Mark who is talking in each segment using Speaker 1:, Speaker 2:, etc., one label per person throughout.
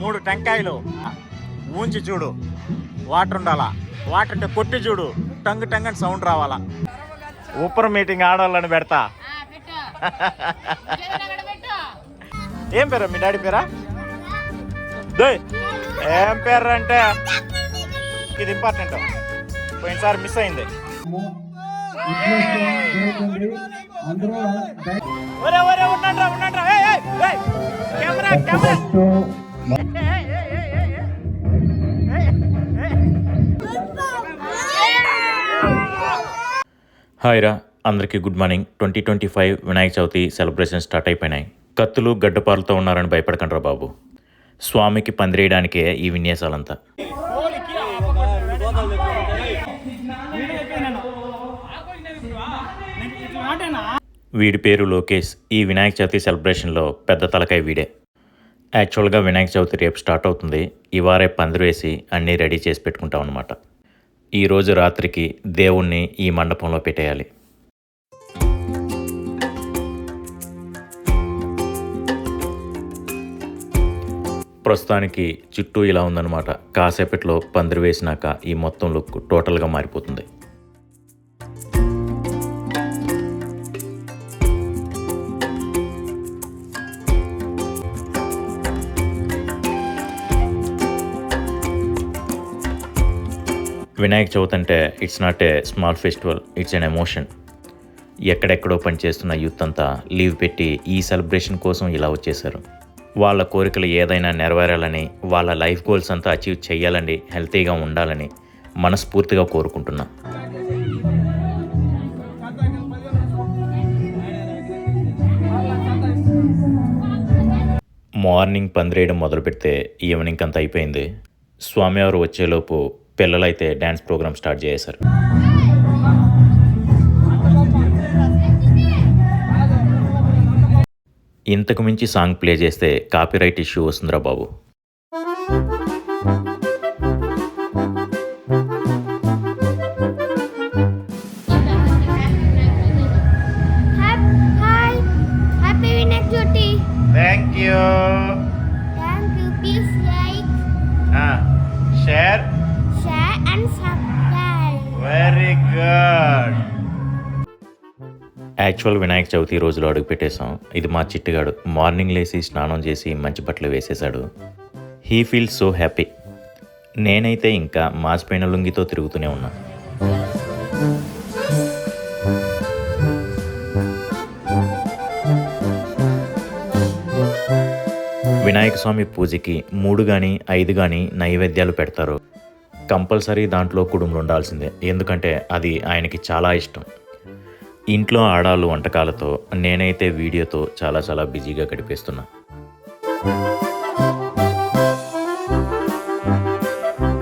Speaker 1: మూడు టెంకాయలు. ఊంచి చూడు. వాటర్ ఉండాలా? వాటర్ అంటే కొట్టి చూడు. టంగ్ టంగ్ అని సౌండ్ రావాలా? ఊపర్ మీటింగ్ ఆడవాళ్ళని పెడతా. ఏం పేరు? మీ డాడీ పేరా? దోయ్ ఏం పేరు అంటే ఇది ఇంపార్టెంట్ పోయినసారి మిస్ అయింది. ఒరే ఒరే ఉండండిరా. ఏయ్ ఏయ్ ఏయ్. Camera camera.
Speaker 2: హాయ్ రా అందరికీ good morning. Twenty twenty five Vinayaka Chavithi celebration start అయిపోయినాయి. కత్తులు గడ్డపాలతో ఉన్నారని భయపడకండి బాబు. స్వామికి పందిరేయడానికే ఈ విన్యాసాలంతా. వీడి పేరు లోకేష్. ఈ వినాయక చవితి సెలబ్రేషన్లో పెద్ద తలకాయ వీడే. యాక్చువల్గా వినాయక చవితి రేపు స్టార్ట్ అవుతుంది. ఈ వారే పందిరి వేసి అన్నీ రెడీ చేసి పెట్టుకుంటాం అనమాట ఈరోజు రాత్రికి దేవుణ్ణి ఈ మండపంలో పెట్టేయాలి. ప్రస్తుతానికి చుట్టూ ఇలా ఉందన్నమాట. కాసేపట్లో పందిరి వేసినాక ఈ మొత్తం లుక్ టోటల్గా మారిపోతుంది. వినాయక చవితి అంటే it's not a small festival it's an emotion ఎక్కడెక్కడో పనిచేస్తున్న యూత్ అంతా లీవ్ పెట్టి ఈ సెలబ్రేషన్ కోసం ఇలా వచ్చేసారు వాళ్ళ కోరికలు ఏదైనా నెరవేరాలని వాళ్ళ లైఫ్ గోల్స్ అంతా అచీవ్ చేయాలని హెల్తీగా ఉండాలని మనస్ఫూర్తిగా కోరుకుంటున్నా. మార్నింగ్ పందిరేయడం మొదలు పెడితే ఈవినింగ్ అంతా అయిపోయింది. స్వామివారు వచ్చేలోపు పిల్లలైతే డ్యాన్స్ ప్రోగ్రామ్ స్టార్ట్ చేశారు ఇంతకు మించి సాంగ్ ప్లే చేస్తే కాపీరైట్ ఇష్యూ వస్తుందిరా బాబు. యాక్చువల్ వినాయక చవితి రోజులో అడుగు పెట్టేశాం. ఇది మా చిట్టుగాడు. మార్నింగ్ లేచి స్నానం చేసి మంచి బట్టలు వేసేశాడు. హీ ఫీల్ సో హ్యాపీ నేనైతే ఇంకా మాసిపోయిన లుంగితో తిరుగుతూనే ఉన్నా. వినాయక స్వామి పూజకి మూడు కానీ ఐదు కానీ నైవేద్యాలు పెడతారు. కంపల్సరీ దాంట్లో కుడుములు ఉండాల్సిందే. ఎందుకంటే అది ఆయనకి చాలా ఇష్టం. ఇంట్లో ఆడాలు వంటకాలతో నేనైతే వీడియోతో చాలా చాలా బిజీగా గడిపేస్తున్నా.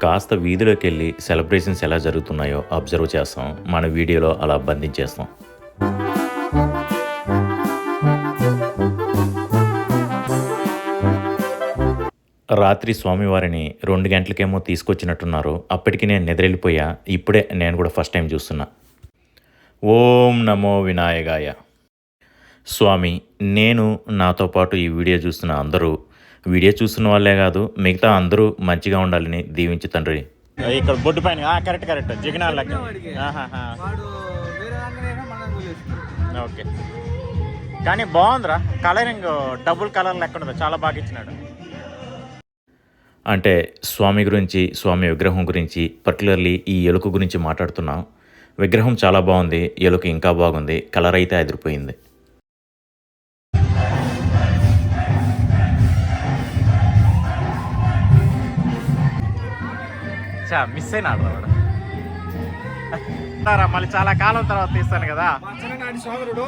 Speaker 2: కాస్త వీధిలోకి వెళ్ళి సెలబ్రేషన్స్ ఎలా జరుగుతున్నాయో అబ్జర్వ్ చేస్తాం మన వీడియోలో అలా బంధించేస్తాం. రాత్రి స్వామివారిని రెండు గంటలకేమో తీసుకొచ్చినట్టున్నారు అప్పటికి నేను నిద్రెళ్ళిపోయా ఇప్పుడే నేను కూడా ఫస్ట్ టైం చూస్తున్నా. ఓం నమో వినాయకాయ. స్వామి నేను నాతో పాటు ఈ వీడియో చూస్తున్న అందరూ వీడియో చూస్తున్న వాళ్ళే కాదు మిగతా అందరూ మంచిగా ఉండాలని దీవించు తండ్రి.
Speaker 1: ఇక్కడ బొడ్డు పైన కరెక్ట్ కరెక్ట్.
Speaker 3: వదిలేస్తాం
Speaker 1: ఓకే. కానీ బాగుందిరా. కలరింగ్ డబుల్ కలర్ లెక్క ఉండదు. చాలా బాగా ఇచ్చినాడు.
Speaker 2: అంటే స్వామి గురించి స్వామి విగ్రహం గురించి పర్టికులర్లీ ఈ ఎలుక గురించి మాట్లాడుతున్నాం. విగ్రహం చాలా బాగుంది ఎలుక ఇంకా బాగుంది కలర్ అయితే అదిరిపోయింది.
Speaker 1: చా మిస్ అయినాడు రా, మళ్ళీ చాలా కాలం తర్వాత తీస్తాను కదా.
Speaker 3: చిన్ననాటి సోదరుడు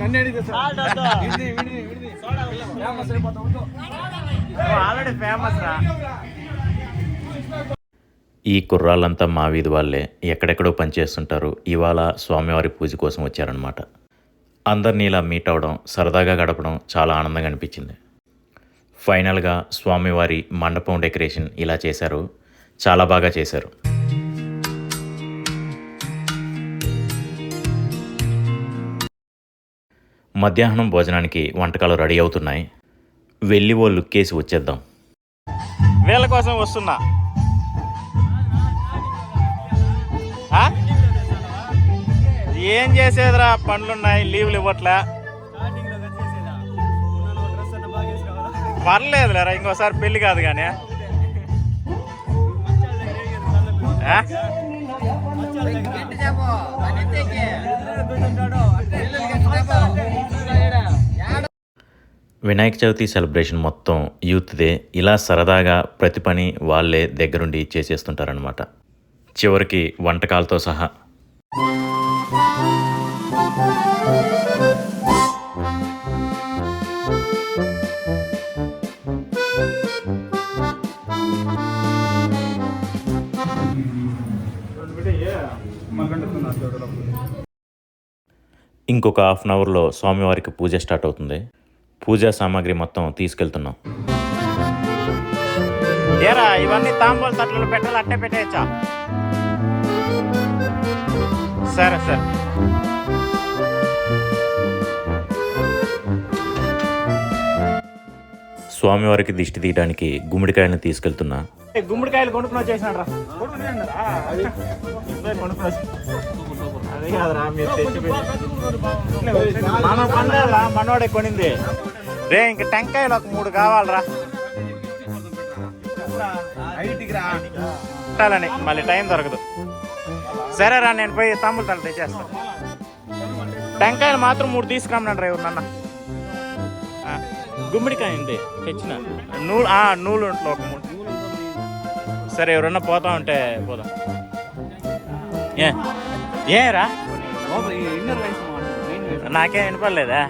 Speaker 3: నన్ను
Speaker 1: ఆల్రెడీ ఫేమస్ రా.
Speaker 2: ఈ కుర్రాళ్ళంతా మా వీధి వాళ్ళే. ఎక్కడెక్కడో పనిచేస్తుంటారు ఇవాళ స్వామివారి పూజ కోసం వచ్చారనమాట అందరినీ ఇలా మీట్ అవడం సరదాగా గడపడం చాలా ఆనందంగా అనిపించింది. ఫైనల్గా స్వామివారి మండపం డెకరేషన్ ఇలా చేశారు. చాలా బాగా చేశారు. మధ్యాహ్నం భోజనానికి వంటకాలు రెడీ అవుతున్నాయి. వెళ్ళి ఓ లుక్కేసి వచ్చేద్దాం.
Speaker 1: వీళ్ళ కోసం వస్తున్నా. ఏం చేసేదిరా? పనులున్నాయి లీవ్లు ఇవ్వట్లే. పర్లేదులేరా ఇంకోసారి పెళ్ళి కాదు కానీ.
Speaker 2: వినాయక చవితి సెలబ్రేషన్ మొత్తం యూత్దే ఇలా సరదాగా ప్రతి పని వాళ్ళే దగ్గరుండి చేసేస్తుంటారనమాట చివరికి వంటకాలతో సహా. ఇంకొక హాఫ్ అన్ అవర్లో స్వామివారికి పూజ స్టార్ట్ అవుతుంది. పూజా సామాగ్రి మొత్తం తీసుకెళ్తున్నాం.
Speaker 1: ఏరా ఇవన్నీ తాంబూల తట్లలో పెట్టాలి అట్టే పెట్టేయచ్చా? సరే సరే.
Speaker 2: స్వామివారికి దిష్టి తీయడానికి గుమ్మడికాయలను తీసుకెళ్తున్నా
Speaker 1: గుమ్మడికాయలు కొనుక్కుని వచ్చేసినాడు రా. కొనుక్కుని వచ్చి- అదే కాదురా మీరు తెచ్చి పెట్టి- మనం పండాలా మనోడే కొనింది. రే ఇంక టెంకాయలు ఒక మూడు కావాలరా. మళ్ళీ టైం దొరకదు. సరేరా నేను పోయి తమ్ముడు తల తెచ్చేస్తాను టెంకాయలు మాత్రం మూడు తీసుకురమ్మన్నాడు రా ఎవరు నాన్న గుమ్మడికాయ ఉంది తెచ్చిన. నూలు నూలు ఉంట్లో ఒక మూడు. సరే ఎవరన్నా పోతా ఉంటే పోదాం. ఏ ఏరా నాకేం వినపడలేదా?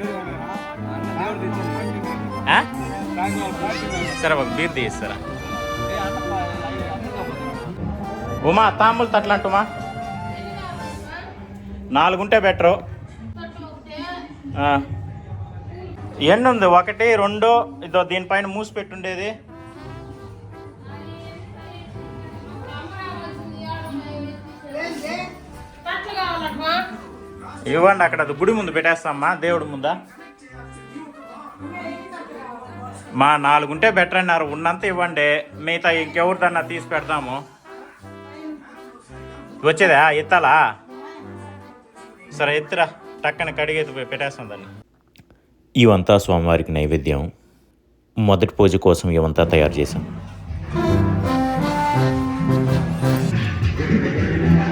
Speaker 1: సరే ఒక బీర్ తీస్తారా ఉమా తాంబులు తట్లంటుమా నాలుగుంటే బెటరు. ఎన్ని ఉంది ఒకటి రెండు ఇదో దీనిపైన మూసి పెట్టుండేది. ఇవ్వండి అక్కడ అది గుడి ముందు పెట్టేస్తామా దేవుడి ముందా? మా నాలుగుంటే బెటర్ అన్నారు ఉన్నంత ఇవ్వండి. మిగతా ఇంకెవరిదన్నా తీసి పెడతాము. వచ్చేదా? ఇత్తాలా? సరే ఎత్తురా. టక్కన కడిగేది పోయి పెట్టేస్తాం దాన్ని.
Speaker 2: ఇవంతా స్వామివారికి నైవేద్యం. మొదటి పూజ కోసం ఇవంతా తయారు చేశాం.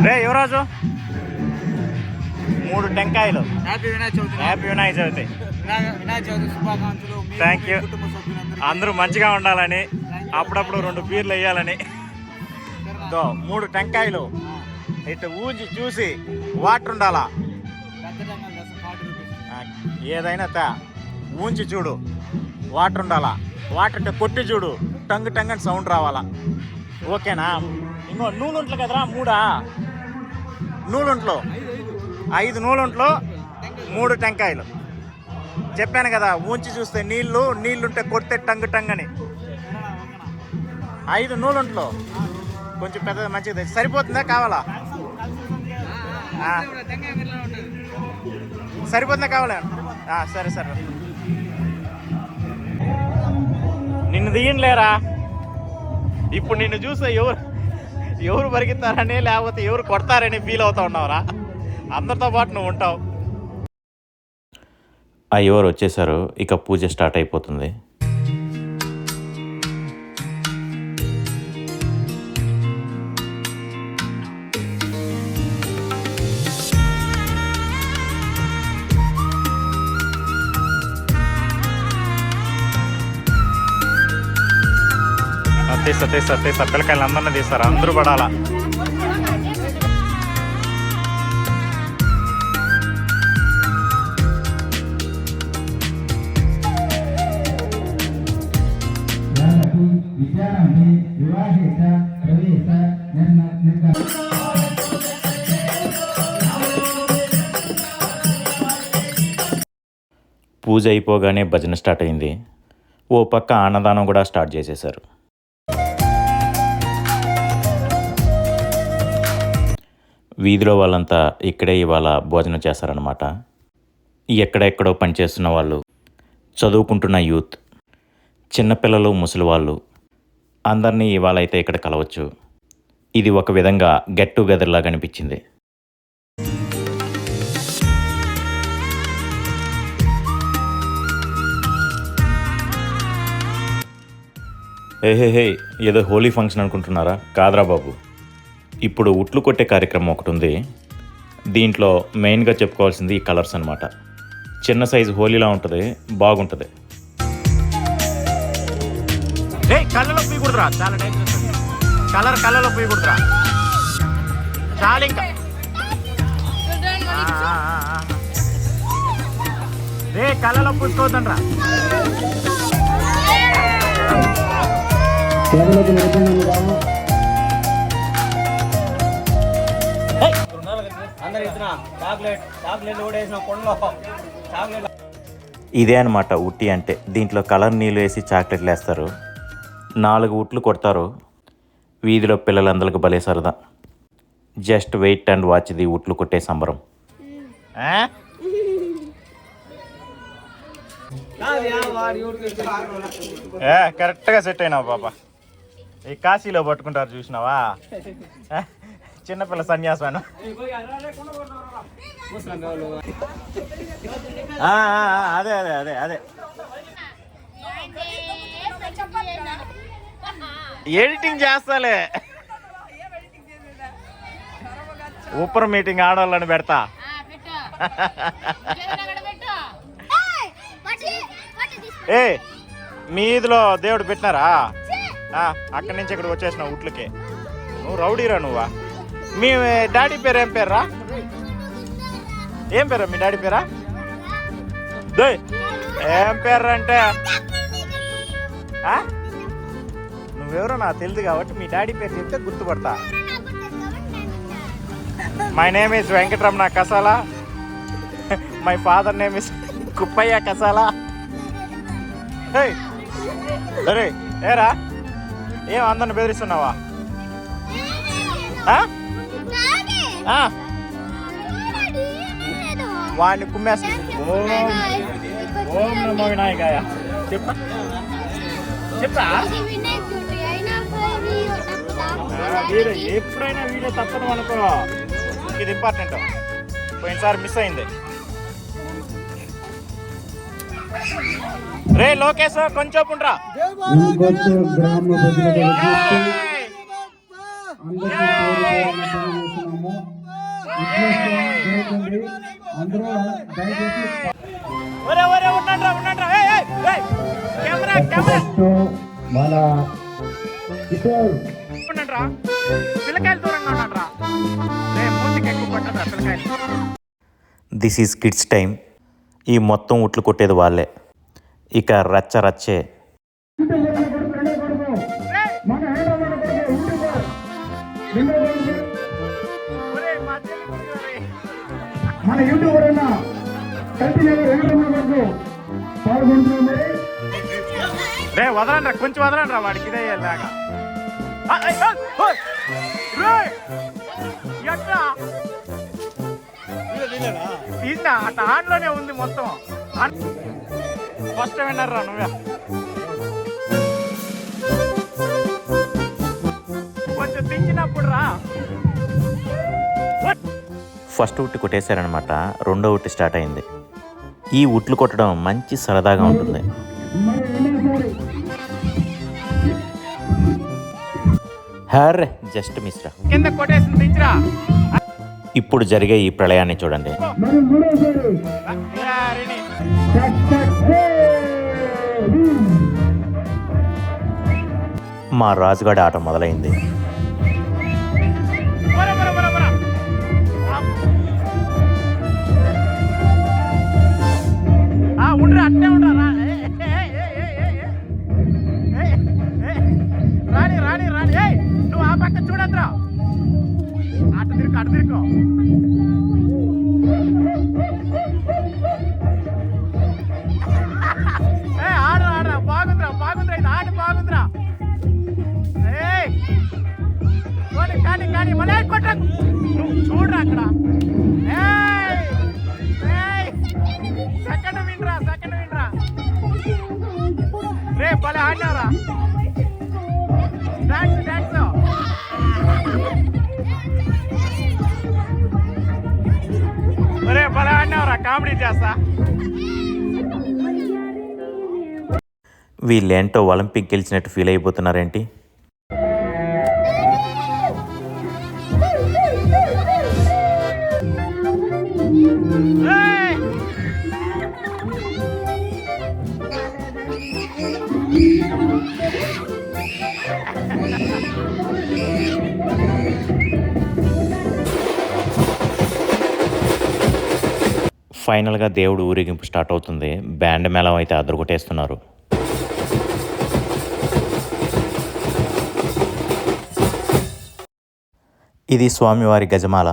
Speaker 1: రే యువరాజు. మూడు టెంకాయలు.
Speaker 3: హ్యాపీ వినాయక చవితి
Speaker 1: హ్యాపీ వినాయక చవితి
Speaker 3: వినాయక వినాయక చవితి శుభాకాంక్షలు. కుటుంబ సభ్యులందరికీ.
Speaker 1: అందరూ మంచిగా ఉండాలని అప్పుడప్పుడు రెండు బీర్లు వేయాలని. దో మూడు టెంకాయలు. ఇటు ఊంచి చూసి వాటర్ ఉండాలా? ఏదైనా తా ఊంచి చూడు. వాటర్ ఉండాలా? వాటర్ అంటే కొట్టి చూడు. టంగ్ టంగ్ అని సౌండ్ రావాలా? ఓకేనా? ఇంకో నూలుంట్లు కదరా మూడా? నూలుంట్లు ఐదు నూలుంట్లు మూడు టెంకాయలు. చెప్పాను కదా ఊంచి చూస్తే నీళ్ళు నీళ్ళుంటే కొడితే టంగ్ టంగ్ అని. ఐదు నూలుంట్లు కొంచెం పెద్దది మంచిది. సరిపోతుందా? కావాలా? సరిపోతుందా కావాలా? సరే సరే. నిన్ను తీయలేరా ఇప్పుడు నిన్ను చూస్తే ఎవరు ఎవరు పరిగెత్తారని లేకపోతే ఎవరు కొడతారని ఫీల్ అవుతా ఉన్నావురా. అందరితో పాటు నువ్వు ఉంటావు.
Speaker 2: ఎవరు వచ్చేసారు ఇక పూజ స్టార్ట్ అయిపోతుంది.
Speaker 1: తీస్తా తీస్తా తీస్తా. పిల్లకాయలు అందరినీ తీస్తారు అందరూ పడాలా?
Speaker 4: వివాహిత ప్రవేశ
Speaker 2: పూజ అయిపోగానే భజన స్టార్ట్ అయింది. ఓ పక్క అన్నదానం కూడా స్టార్ట్ చేసేశారు. వీధిలో వాళ్ళంతా ఇక్కడే ఇవాళ భోజనం చేస్తారనమాట ఎక్కడెక్కడో పనిచేస్తున్న వాళ్ళు చదువుకుంటున్న యూత్ చిన్నపిల్లలు ముసలి వాళ్ళు అందరినీ ఇవాళ అయితే ఇక్కడ కలవచ్చు. ఇది ఒక విధంగా గెట్ టుగెదర్లా కనిపించింది ఏహే హే ఏదో హోలీ ఫంక్షన్ అనుకుంటున్నారా? కాదరా బాబు. ఇప్పుడు ఉట్లు కొట్టే కార్యక్రమం ఒకటి ఉంది. దీంట్లో మెయిన్గా చెప్పుకోవాల్సింది ఈ కలర్స్ అనమాట చిన్న సైజు హోలీలా ఉంటుంది బాగుంటుంది.
Speaker 1: రే కళ్ళలో పీకుడుతురా చాలా టైం చూస్తుంది. కలర్ కళ్ళలో పీకుడుతురా చాలా ఇంకా. రే కళ్ళలో పూసుకోవద్దండ్రా.
Speaker 4: నిర్బంధంగా
Speaker 3: అందరు ఇచ్చిన చాక్లెట్ చాక్లెట్ కూడా వేసిన కొండలో. చాక్లెట్
Speaker 2: ఇదే అనమాట ఉట్టి అంటే. దీంట్లో కలర్ నీళ్ళు వేసి చాక్లెట్లు వేస్తారు. నాలుగు ఉట్లు కొడతారు. వీధిలో పిల్లలందరికి భలే సరదా. Just wait and watch the ఉట్లు కొట్టే సంబరం.
Speaker 1: కరెక్ట్గా సెట్ అయినావు పాప. ఈ కాశీలో పట్టుకుంటారు చూసినావా? ఆ? చిన్నపిల్ల సన్యాసం అదే అదే అదే అదే. ఎడిటింగ్ చేస్తాలే. ఊపర్ మీటింగ్ ఆడవాళ్ళని పెడతా. ఏ మీ ఇదిలో దేవుడు పెట్టినారా? అక్కడి నుంచి ఇక్కడికి వచ్చేసిన ఉట్లకి. నువ్వు రౌడీరా నువ్వా? మీ డాడీ పేరు ఏం పేర్రా? ఏం పేరు మీ డాడీ పేరా? ఏం పేరు అంటే ఆ? నువ్వెవరో నాకు తెలియదు కాబట్టి మీ డాడీ పేరు చెప్తే గుర్తుపడతా. My name is Venkataramana Kasala my father name is Kuppaiah Kasala సరే ఏరా? ఏం అందరిని బెదిరిస్తున్నావా? వాడిని కుమ్మేస్తుంది ఓం. ఓం నమో వినాయకాయ. చెప్పా. చెప్పా. ఆ, వీడు ఎప్పుడైనా వీడియో తప్పదు అనుకో. ఇది ఇంపార్టెంట్. పోయినసారి మిస్ అయింది. రే లోకేష్ కొంచెం ఉండ్రా.
Speaker 4: గ్రామ మన
Speaker 1: పిల్లకాయలు దూరంగా ఉండండిరా మూతికి ఎక్కువ పట్టదురా పిల్లకాయలు
Speaker 2: దిస్ ఈజ్ కిడ్స్ టైం ఈ మొత్తం ఉట్లు కొట్టేది వాళ్ళే. ఇక రచ్చ రచ్చే.
Speaker 4: మన యూట్యూబర్ అయిన కలిపి వెంకటరమణ గారు పాల్గొంటున్నారు
Speaker 1: రే వదలండిరా కొంచెం వదలండిరా వాడికి ఇదే లాగా అట్ట ఆన్లోనే ఉంది మొత్తం. ఫస్ట్ విన్నర్ రా నువ్వే?
Speaker 2: ఫస్ట్ ఉట్టి కొట్టేశారనమాట. రెండో ఉట్టి స్టార్ట్ అయింది. ఈ ఉట్లు కొట్టడం మంచి సరదాగా ఉంటుంది. హర్ జస్ట్
Speaker 1: కింద దించిరా
Speaker 2: ఇప్పుడు జరిగే ఈ ప్రళయాన్ని చూడండి. మా రాజుగాడి ఆట మొదలైంది.
Speaker 1: కామెడీ చేస్తా?
Speaker 2: వీళ్ళేంటో ఒలింపిక్ గెలిచినట్టు ఫీల్ అయిపోతున్నారేంటి? ఫైనల్గా దేవుడు ఊరేగింపు స్టార్ట్ అవుతుంది. బ్యాండ్ మేళం అయితే అదరగొట్టేస్తున్నారు. ఇది స్వామివారి గజమాల.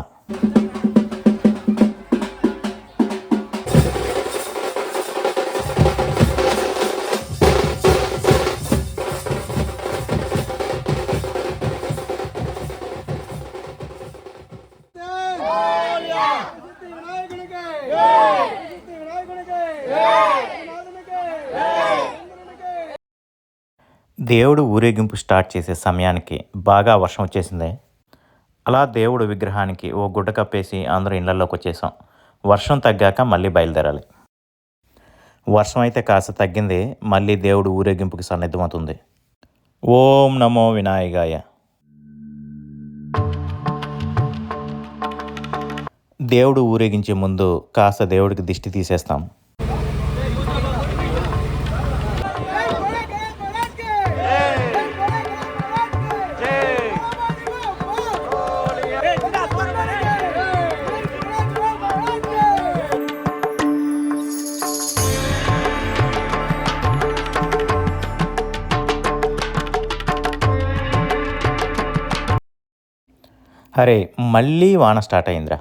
Speaker 2: దేవుడు ఊరేగింపు స్టార్ట్ చేసే సమయానికి బాగా వర్షం వచ్చేసింది. అలా దేవుడు విగ్రహానికి ఓ గుడ్డ కప్పేసి అందరూ ఇళ్ళలోకి వచ్చేసాం. వర్షం తగ్గాక మళ్ళీ బయలుదేరాలి. వర్షం అయితే కాస్త తగ్గింది. మళ్ళీ దేవుడు ఊరేగింపుకి సన్నిద్ధమవుతుంది ఓం నమో వినాయకాయ. దేవుడు ఊరేగించే ముందు కాస్త దేవుడికి దిష్టి తీసేస్తాం. అరే మళ్ళీ వాన స్టార్ట్ అయిందిరా.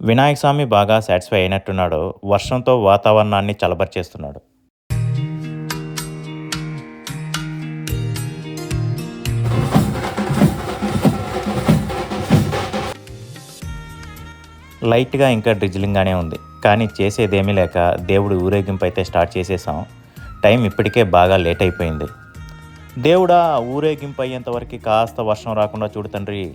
Speaker 2: వినాయక స్వామి బాగా సాటిస్ఫై అయినట్టున్నాడు. వర్షంతో వాతావరణాన్ని చలబరిచేస్తున్నాడు. లైట్గా ఇంకా డ్రిజిలింగ్గానే ఉంది. కానీ చేసేదేమీ లేక దేవుడు ఊరేగింపు అయితే స్టార్ట్ చేసేసాం. టైం ఇప్పటికే బాగా లేట్ అయిపోయింది. దేవుడా ఊరేగింపు అయ్యేంతవరకు కాస్త వర్షం రాకుండా చూడు తండ్రి.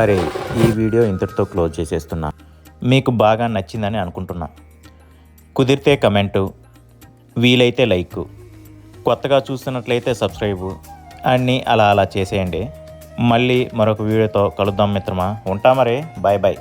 Speaker 2: అరే ఈ వీడియో ఇంతటితో క్లోజ్ చేసేస్తున్నా. మీకు బాగా నచ్చిందని అనుకుంటున్నా. కుదిరితే కమెంటు వీలైతే లైక్. కొత్తగా చూస్తున్నట్లయితే సబ్స్క్రైబు అన్నీ అలా అలా చేసేయండి. మళ్ళీ మరొక వీడియోతో కలుద్దాం మిత్రమా? ఉంటామరే బాయ్ బాయ్.